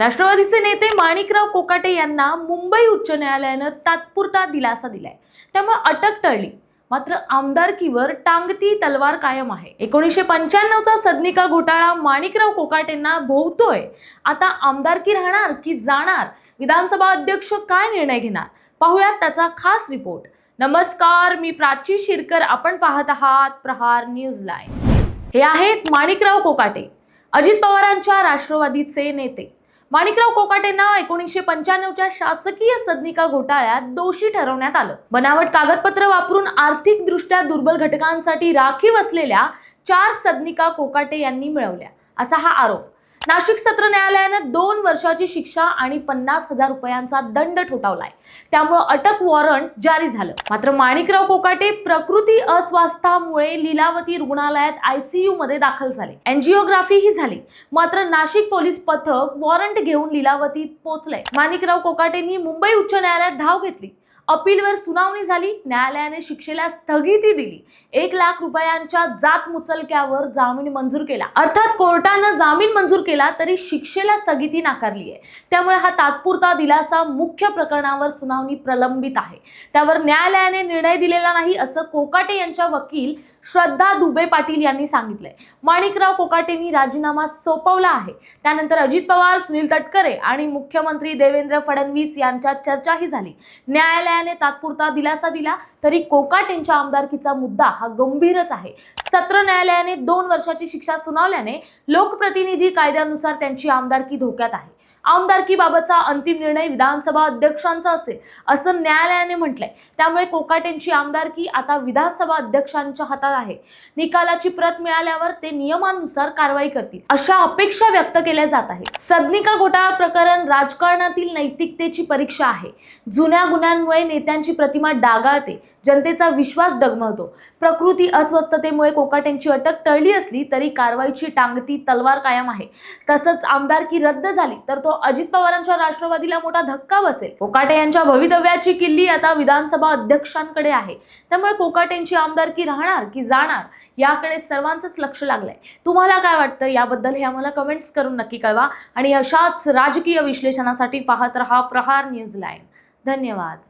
राष्ट्रवादीचे नेते माणिकराव कोकाटे यांना मुंबई उच्च न्यायालयानं तात्पुरता दिलासा दिलाय. त्यामुळे अटक टळली. मात्र आमदारकीवर टांगती तलवार कायम आहे. एकोणीसशे पंच्याण्णवचा सदनिका घोटाळा माणिकराव कोकाटेंना भोवतोय. आता आमदारकी राहणार की जाणार? विधानसभा अध्यक्ष काय निर्णय घेणार? पाहुयात त्याचा खास रिपोर्ट. नमस्कार मी प्राची शिरकर. आपण पाहत आहात प्रहार न्यूज लाईव्ह. हे आहेत माणिकराव कोकाटे अजित पवारांच्या राष्ट्रवादीचे नेते. माणिकराव कोकाटेंना एकोणीसशे पंच्याण्णवच्या शासकीय सदनिका घोटाळ्यात दोषी ठरवण्यात आलं. बनावट कागदपत्र वापरून आर्थिकदृष्ट्या दुर्बल घटकांसाठी राखीव असलेल्या चार सदनिका कोकाटे यांनी मिळवल्या. असा हा आरोप नाशिक सत्र न्यायालयानं दोन वर्षाची शिक्षा आणि पन्नास हजार रुपयांचा दंड ठोठावलाय. त्यामुळं अटक वॉरंट जारी झालं. मात्र माणिकराव कोकाटे प्रकृती अस्वास्थामुळे लीलावती रुग्णालयात आयसीयू मध्ये दाखल झाले. एनजिओग्राफी ही झाली. मात्र नाशिक पोलीस पथक वॉरंट घेऊन लीलावतीत पोहोचलंय. माणिकराव कोकाटेंनी मुंबई उच्च न्यायालयात धाव घेतली. अपीलवर सुनावणी झाली. न्यायालयाने शिक्षेला स्थगिती दिली. एक लाख रुपयांच्या जात मुचलक्यावर जामीन मंजूर केला. अर्थात कोर्टानं जामीन मंजूर केला तरी शिक्षेला स्थगिती नाकारली आहे. त्यामुळे हा तात्पुरता दिलासा मुख्य प्रकरणावर सुनावणी प्रलंबित आहे. त्यावर न्यायालयाने निर्णय दिलेला नाही असं कोकाटे यांच्या वकील श्रद्धा दुबे पाटील यांनी सांगितलंय. माणिकराव कोकाटेंनी राजीनामा सोपवला आहे. त्यानंतर अजित पवार सुनील तटकरे आणि मुख्यमंत्री देवेंद्र फडणवीस यांच्यात चर्चाही झाली. न्यायालयाने तात्पुरता दिलासा दिला तरी कोकाटेंच्या आमदारकीचा मुद्दा हा गंभीरच आहे. सत्र न्यायालयाने दोन वर्षाची शिक्षा सुनावल्याने लोकप्रतिनिधी कायद्यानुसार त्यांची आमदारकी धोक्यात आहे. आमदारकीबाबतचा अंतिम निर्णय विधानसभा अध्यक्षांचा असेल असं न्यायालयाने म्हटलंय. त्यामुळे कोकाटेंची आमदारकी आता विधानसभा अध्यक्षांच्या हातात आहे. निकालाची प्रत मिळाल्यावर ते नियमानुसार कारवाई करतील अशा अपेक्षा व्यक्त केल्या जात आहे सदनिका घोटाळा प्रकरण राजकारणातील नैतिकतेची परीक्षा आहे. जुन्या गुन्ह्यांमुळे नेत्यांची प्रतिमा डागाळते जनतेचा विश्वास डगमळतो प्रकृती अस्वस्थतेमुळे कोकाटेंची अटक टळली असली तरी कारवाईची टांगती तलवार कायम आहे. तसंच आमदारकी रद्द झाली तर तो अजित पवारांच्या राष्ट्रवादीला मोठा धक्का बसेल. कोकाटे यांच्या भवितव्याची किल्ली आता विधानसभा अध्यक्षांकडे आहे. त्यामुळे कोकाटेंची आमदारकी राहणार की जाणार याकडे सर्वांचंच लक्ष लागलंय. तुम्हाला काय वाटतं? याबद्दल हे आम्हाला कमेंट्स करून नक्की कळवा. आणि अशाच राजकीय विश्लेषणासाठी पाहत रहा प्रहार न्यूज लाईन धन्यवाद.